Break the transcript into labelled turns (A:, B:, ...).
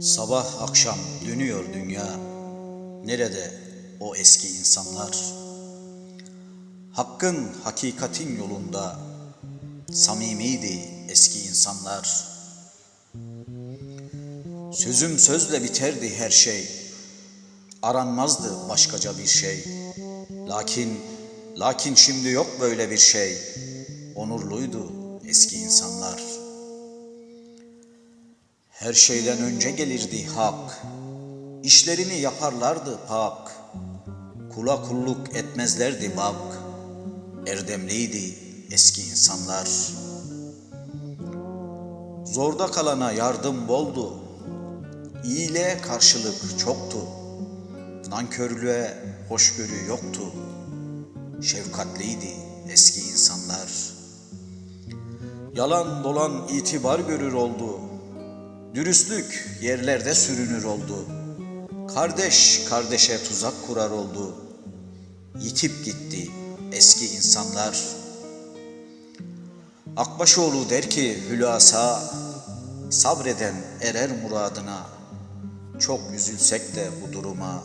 A: Sabah akşam dönüyor dünya. Nerede o eski insanlar? Hakkın hakikatin yolunda samimiydi eski insanlar. Sözüm sözle biterdi her şey. Aranmazdı başkaca bir şey. Lakin lakin şimdi yok böyle bir şey. Onurluydu Her şeyden önce gelirdi hak. İşlerini yaparlardı pak. Kula kulluk etmezlerdi bak. Erdemliydi eski insanlar. Zorda kalana yardım boldu. İyiliğe karşılık çoktu. Nankörlüğe hoşgörü yoktu. Şefkatliydi eski insanlar. Yalan dolan itibar görür oldu. Dürüstlük yerlerde sürünür oldu. Kardeş kardeşe tuzak kurar oldu. Yitip gitti eski insanlar. Akbaşoğlu der ki hülasa, sabreden erer muradına. Çok üzülsek de bu duruma,